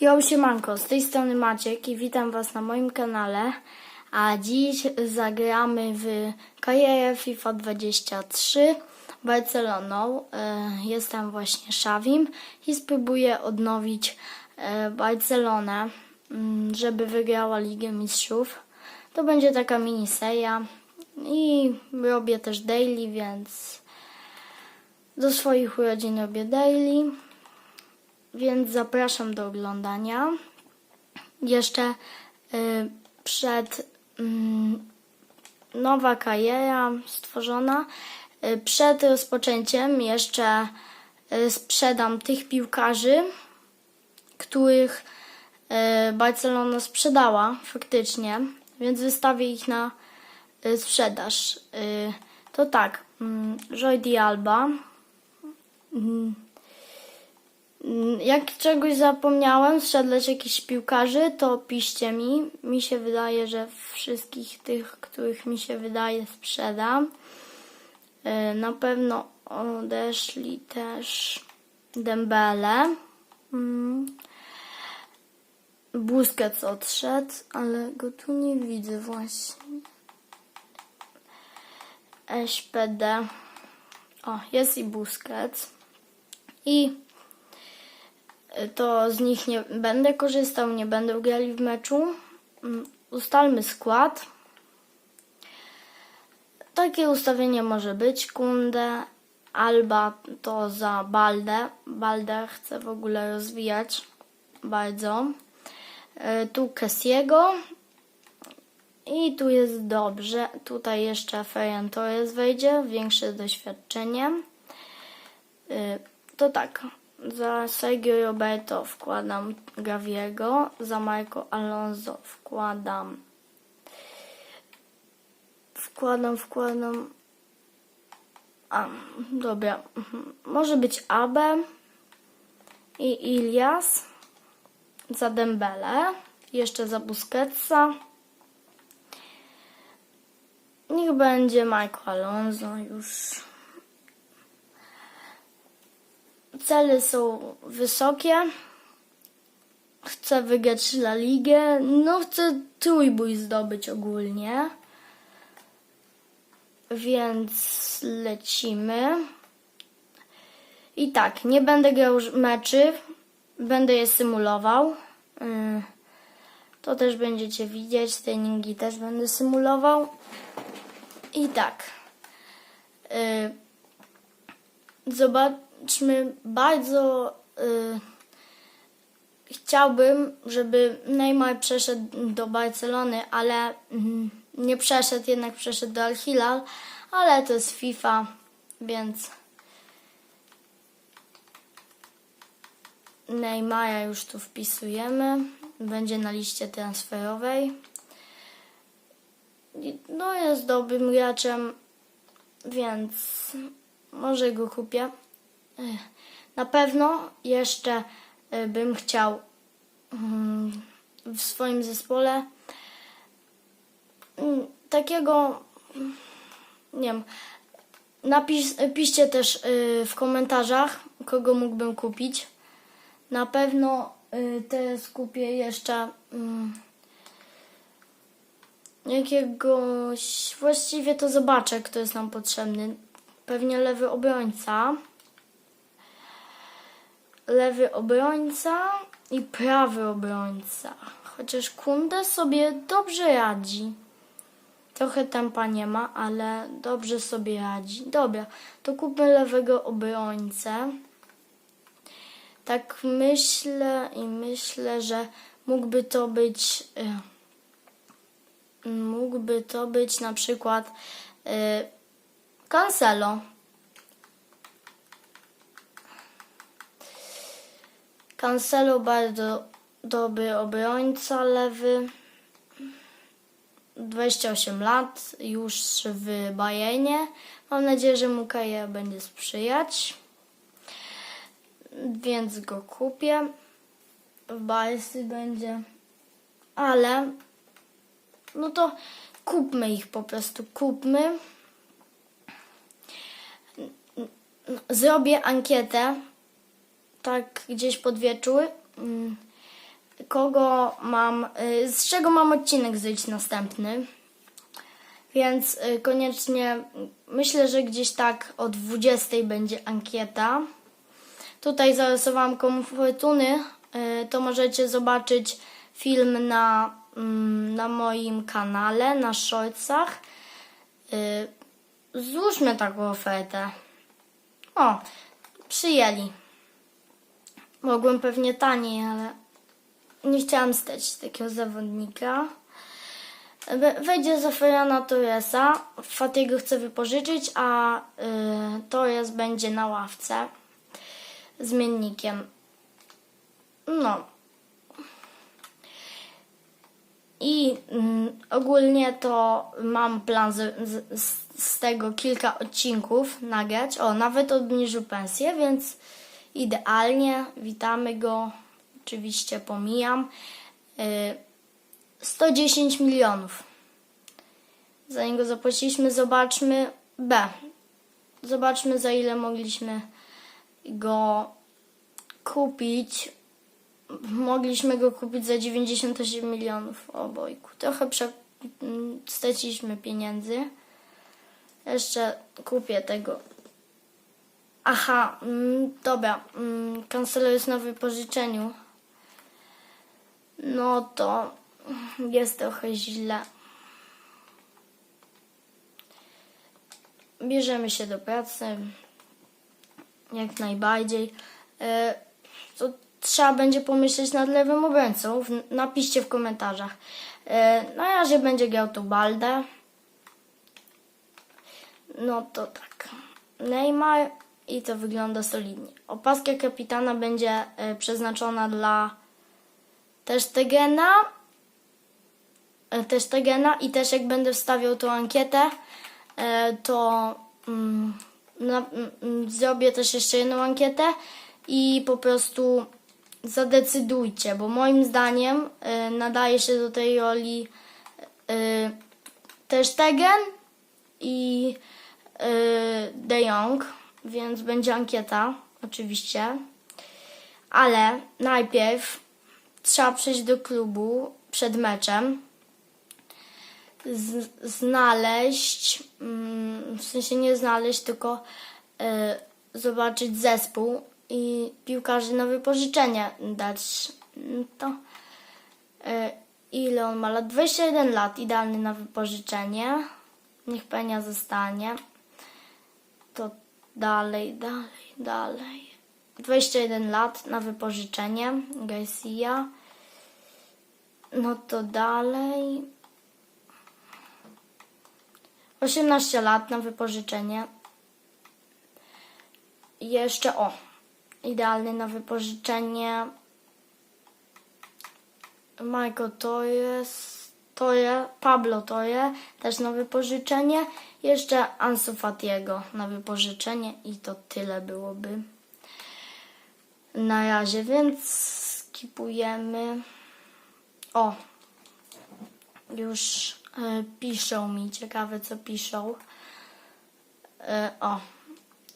Jo, siemanko, z tej strony Maciek i witam Was na moim kanale. A dziś zagramy w karierę FIFA 23 Barceloną. E, Jestem właśnie Szawim i spróbuję odnowić e, Barcelonę, mm, żeby wygrała Ligę Mistrzów. To będzie taka miniseria i robię też daily, więc do swoich urodzin robię daily. Więc zapraszam do oglądania. Jeszcze y, przed mm, nowa kariera stworzona. Y, przed rozpoczęciem jeszcze y, sprzedam tych piłkarzy, których Barcelona sprzedała faktycznie, więc wystawię ich na sprzedaż. To tak, mm, Jordi Alba. Mm, jak czegoś zapomniałem, sprzedać jakichś piłkarzy, to piszcie mi. Mi się wydaje, że wszystkich tych, których mi się wydaje, sprzedam. E, Na pewno odeszli też Dembele. Mm. Busquets odszedł, ale go tu nie widzę właśnie. SPD. O, jest i Busquets. I to z nich nie będę korzystał, nie będę grali w meczu. Mm, Ustalmy skład. Takie ustawienie może być. Kunde, Alba to za Baldę. Baldę chcę w ogóle rozwijać bardzo. E, Tu Kessiego. I tu jest dobrze. Tutaj jeszcze Ferran Torres wejdzie. Większe doświadczenie. Y, To tak. Za Sergio Roberto wkładam Gaviego. Za Marco Alonso wkładam. Wkładam, wkładam. A, dobra. Mhm. Może być Abe i Ilias. Za Dembele. Jeszcze za Busquetsa. Niech będzie Marco Alonso już. Cele są wysokie. Chcę wygrać La Ligę. No, chcę trójbój zdobyć ogólnie. Więc lecimy. I tak, nie będę grał meczy. Będę je symulował. Yy, To też będziecie widzieć. Treningi też będę symulował. I tak. Yy, zobaczmy, bardzo y, chciałbym, żeby Neymar przeszedł do Barcelony, ale mm, nie przeszedł, jednak przeszedł do Al Hilal, ale to jest FIFA, więc Neymara już tu wpisujemy, będzie na liście transferowej. No jest dobrym graczem, więc może go kupię. Na pewno jeszcze e, bym chciał mm, w swoim zespole mm, takiego, mm, nie wiem, napisz, piszcie też y, w komentarzach, kogo mógłbym kupić. Na pewno y, teraz kupię jeszcze jakiegoś, właściwie to zobaczę, kto jest nam potrzebny. Pewnie lewy obrońca. Lewy obrońca i prawy obrońca. Chociaż Kunde sobie dobrze radzi. Trochę tempa nie ma, ale dobrze sobie radzi. Dobra, to kupmy lewego obrońcę. Tak myślę i myślę, że mógłby to być. y, Mógłby to być na przykład y, Cancelo. Cancelo bardzo dobry obrońca lewy. 28 lat, już w Bayernie. Mam nadzieję, że mu kariera będzie sprzyjać. Więc go kupię. W Barcy będzie. Ale no to kupmy ich po prostu, kupmy. Zrobię ankietę, tak gdzieś pod wieczór. Mm, kogo mam, y, z czego mam odcinek zrobić następny. Więc y, koniecznie myślę, że gdzieś tak o 20 będzie ankieta. Tutaj zarysowałam komu fortuny. y, To możecie zobaczyć film na, mm, na moim kanale, na shortsach. Złóżmy taką ofertę. O, przyjęli. Mogłem pewnie taniej, ale nie chciałam stać takiego zawodnika. We- Wejdzie Zofriana Torresa. Fatiego chce wypożyczyć, a y, Torres będzie na ławce zmiennikiem. No. I mm, ogólnie to mam plan z, z, z tego kilka odcinków nagrać. O, nawet obniżył pensję, więc idealnie. Witamy go. Oczywiście pomijam. Y, 110 milionów. Za niego zapłaciliśmy. Zobaczmy B. Zobaczmy za ile mogliśmy go kupić. Mogliśmy go kupić za 98 milionów. O bojku. Trochę prze... m, straciliśmy pieniędzy. Jeszcze kupię tego. Aha, mm, dobra. Mm, Cancelo jest na wypożyczeniu. No to jest trochę źle. Bierzemy się do pracy. Jak najbardziej. E, To trzeba będzie pomyśleć nad lewym obrońcą. Napiszcie w komentarzach. E, Na razie będzie grał tu Baldę. No to tak. Neymar i to wygląda solidnie. Opaska kapitana będzie e, przeznaczona dla też Tegena. e, Też Tegena i też jak będę wstawiał tą ankietę, e, to mm, na, mm, zrobię też jeszcze jedną ankietę i po prostu zadecydujcie, bo moim zdaniem e, nadaje się do tej roli e, też Tegen i e, De Jong, więc będzie ankieta oczywiście. Ale najpierw trzeba przejść do klubu przed meczem, z, znaleźć, mm, w sensie nie znaleźć, tylko e, zobaczyć zespół i piłkarzy na wypożyczenie dać. Mm, To e, ile on ma lat? 21 lat, idealny na wypożyczenie. Niech Penia zostanie. Dalej, dalej, dalej. 21 lat na wypożyczenie. Garcia. No to dalej. 18 lat na wypożyczenie. Jeszcze o. Idealny na wypożyczenie. Michael Torres. Toje, Pablo Toje też na wypożyczenie. Jeszcze Ansu Fatiego na wypożyczenie i to tyle byłoby na razie, więc skipujemy. O, już e, piszą mi, ciekawe co piszą. E, o,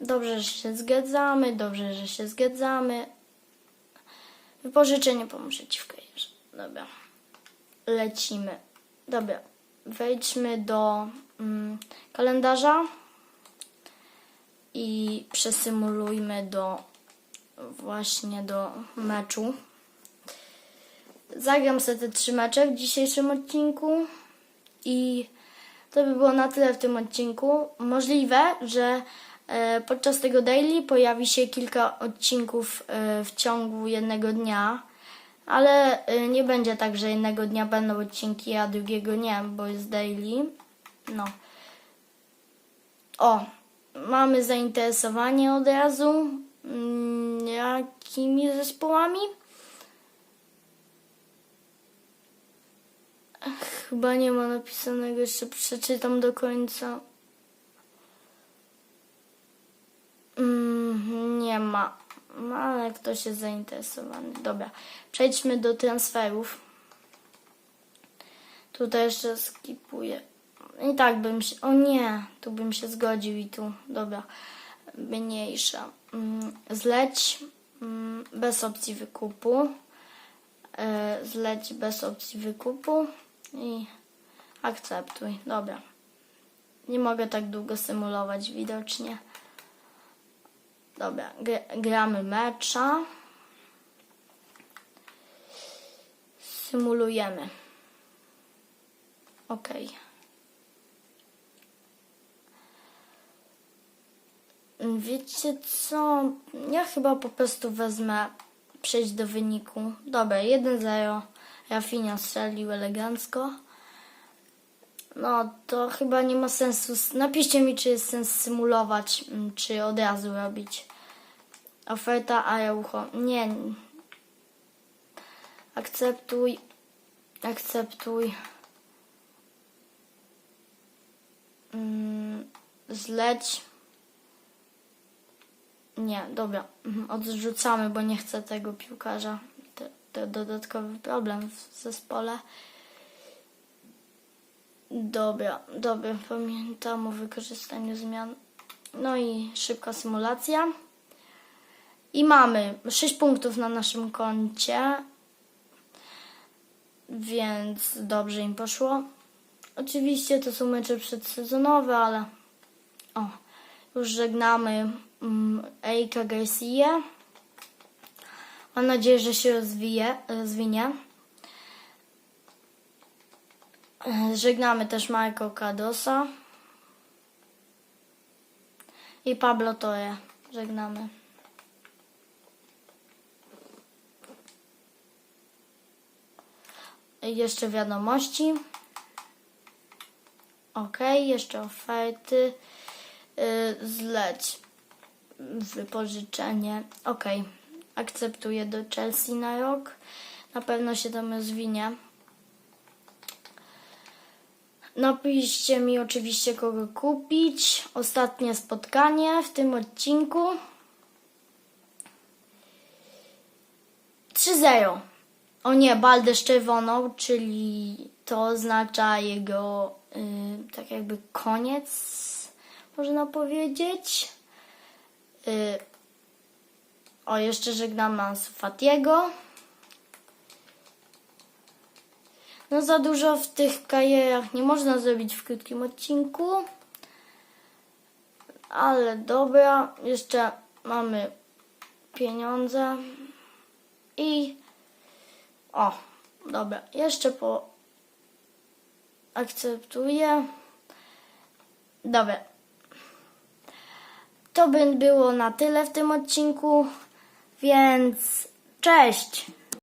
dobrze, że się zgadzamy, dobrze, że się zgadzamy. Wypożyczenie pomoże ci w karierze. Dobra, lecimy. Dobra, wejdźmy do mm, kalendarza i przesymulujmy do właśnie do meczu. Zagram sobie te trzy mecze w dzisiejszym odcinku i to by było na tyle w tym odcinku. Możliwe, że e, podczas tego daily pojawi się kilka odcinków e, w ciągu jednego dnia, ale e, nie będzie tak, że jednego dnia będą odcinki, a drugiego nie, bo jest daily. No. O, mamy zainteresowanie od razu. Mm, Jakimi zespołami? Chyba nie ma napisanego, jeszcze przeczytam do końca. Mm, nie ma. No, ale ktoś jest zainteresowany. Dobra, przejdźmy do transferów. Tutaj jeszcze skipuję. I tak bym się. O nie, tu bym się zgodził i tu. Dobra, mniejsza. Mm, Zleć mm, bez opcji wykupu. E, zleć bez opcji wykupu i akceptuj. Dobra. Nie mogę tak długo symulować widocznie. Dobra, gr- gramy mecza. Symulujemy. Ok. Wiecie co? Ja chyba po prostu wezmę przejść do wyniku. Dobra, 1-0. Rafinha strzelił elegancko. No, to chyba nie ma sensu. Napiszcie mi, czy jest sens symulować, mm, czy od razu robić. Oferta Araujo. Nie. Akceptuj. Akceptuj. Mm, Zleć. Nie, dobra. Mhm, Odrzucamy, bo nie chcę tego piłkarza. To, to dodatkowy problem w zespole. Dobra, dobra, pamiętam o wykorzystaniu zmian. No i szybka symulacja. I mamy 6 punktów na naszym koncie. Więc dobrze im poszło. Oczywiście to są mecze przedsezonowe, ale o, już żegnamy um, Eika. Mam nadzieję, że się rozwije, rozwinie. E, Żegnamy też Marco Cardosa i Pablo Torre. Żegnamy. Jeszcze wiadomości. Ok, jeszcze oferty. Yy, zleć wypożyczenie. Ok, akceptuję do Chelsea na rok. Na pewno się tam rozwinie. Napiszcie mi oczywiście kogo kupić. Ostatnie spotkanie w tym odcinku. 3-0. O nie, Baldę czerwoną, czyli to oznacza jego y, tak jakby koniec, można powiedzieć. Y, o, jeszcze żegnam Ansu Fatiego. No za dużo w tych karierach nie można zrobić w krótkim odcinku. Ale dobra, jeszcze mamy pieniądze. I o, dobra, jeszcze po akceptuję. Dobra. To by było na tyle w tym odcinku, więc cześć!